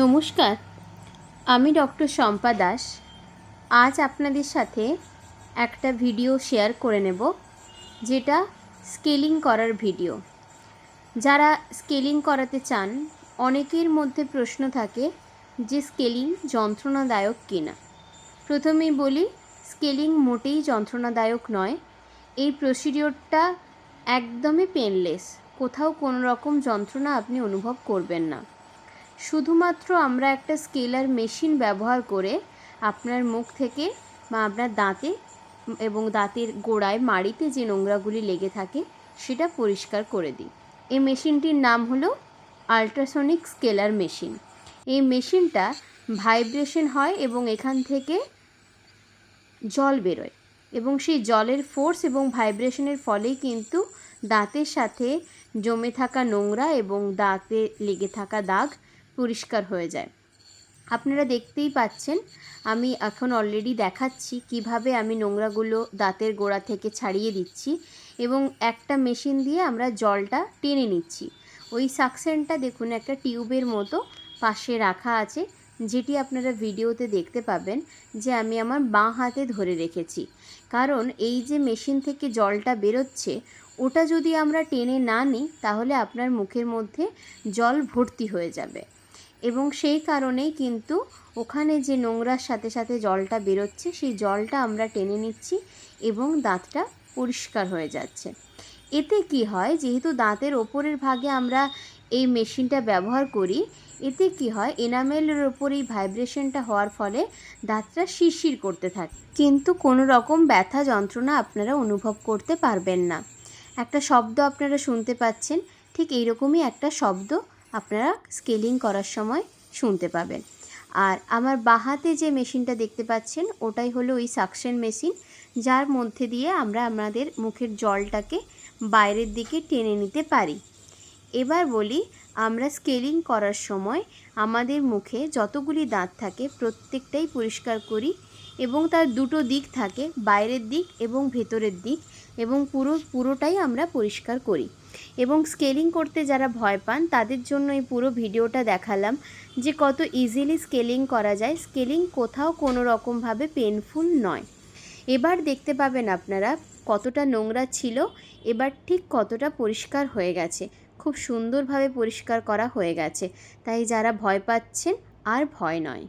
নমস্কার, আমি ডক্টর শম্পা দাস। আজ আপনাদের সাথে একটা ভিডিও শেয়ার করে নেব, যেটা স্কেলিং করার ভিডিও। যারা স্কেলিং করাতে চান, অনেকের মধ্যে প্রশ্ন থাকে যে স্কেলিং যন্ত্রণাদায়ক কিনা। প্রথমেই বলি, স্কেলিং মোটেই যন্ত্রণাদায়ক নয়। এই প্রসিডিওরটা একদমই পেনলেস কোথাও কোনো রকম যন্ত্রণা আপনি অনুভব করবেন না। শুধুমাত্র আমরা একটা স্কেলার মেশিন ব্যবহার করে আপনার মুখ থেকে বা আপনার দাঁতে এবং দাঁতের গোড়ায় মাড়িতে যে নোংরাগুলি লেগে থাকে সেটা পরিষ্কার করে দিই। এই মেশিনটির নাম হলো আল্ট্রাসনিক স্কেলার মেশিন। এই মেশিনটা ভাইব্রেশন হয় এবং এখান থেকে জল বেরোয় এবং সেই জলের ফোর্স এবং ভাইব্রেশনের ফলেই কিন্তু দাঁতের সাথে জমে থাকা নোংরা এবং দাঁতে লেগে থাকা দাগ পরিষ্কার হয়ে যায়। আপনারা দেখতেই পাচ্ছেন, আমি এখন অলরেডি দেখাচ্ছি কীভাবে আমি নোংরাগুলো দাঁতের গোড়া থেকে ছাড়িয়ে দিচ্ছি এবং একটা মেশিন দিয়ে আমরা জলটা টেনে নিচ্ছি। ওই সাকশনটা দেখুন, একটা টিউবের মতো পাশে রাখা আছে, যেটি আপনারা ভিডিওতে দেখতে পাবেন যে আমি আমার বাঁ হাতে ধরে রেখেছি। কারণ এই যে মেশিন থেকে জলটা বেরোচ্ছে, ওটা যদি আমরা টেনে না নিই, তাহলে আপনার মুখের মধ্যে জল ভর্তি হয়ে যাবে। এবং সেই কারণেই কিন্তু ওখানে যে নোংরার সাথে সাথে জলটা বেরোচ্ছে, সেই জলটা আমরা টেনে নিচ্ছি এবং দাঁতটা পরিষ্কার হয়ে যাচ্ছে। এতে কি হয়, যেহেতু দাঁতের ওপরের ভাগে আমরা এই মেশিনটা ব্যবহার করি, এতে কি হয়, এনামেলের ওপর এই ভাইব্রেশনটা হওয়ার ফলে দাঁতটা শিরশির করতে থাকে। কিন্তু কোনো রকম ব্যথা যন্ত্রণা আপনারা অনুভব করতে পারবেন না। একটা শব্দ আপনারা শুনতে পাচ্ছেন, ঠিক এইরকমই একটা শব্দ আপনারা স্কেলিং করার সময় শুনতে পাবেন। আর আমার বাহাতে যে মেশিনটা দেখতে পাচ্ছেন, ওটাই হলো ওই সাকশন মেশিন যার মধ্যে দিয়ে আমরা আমাদের মুখের জলটাকে বাইরের দিকে টেনে নিতে পারি। এবার বলি, আমরা স্কেলিং করার সময় আমাদের মুখে যতগুলি দাঁত থাকে, প্রত্যেকটাই পরিষ্কার করি এবং তার দুটো দিক থাকে, বাইরের দিক এবং ভেতরের দিক, এবং পুরো, পুরোটাই আমরা পরিষ্কার করি। এবং স্কেলিং করতে যারা ভয় পান, তাদের জন্য এই পুরো ভিডিওটা দেখালাম যে কত ইজিলি স্কেলিং করা যায়। স্কেলিং কোথাও কোনো রকমভাবে পেনফুল নয়। এবার দেখতে পাবেন আপনারা কতটা নোংরা ছিল, এবার ঠিক কতটা পরিষ্কার হয়ে গেছে। খুব সুন্দরভাবে পরিষ্কার করা হয়ে গেছে। তাই যারা ভয় পাচ্ছেন, আর ভয় নয়।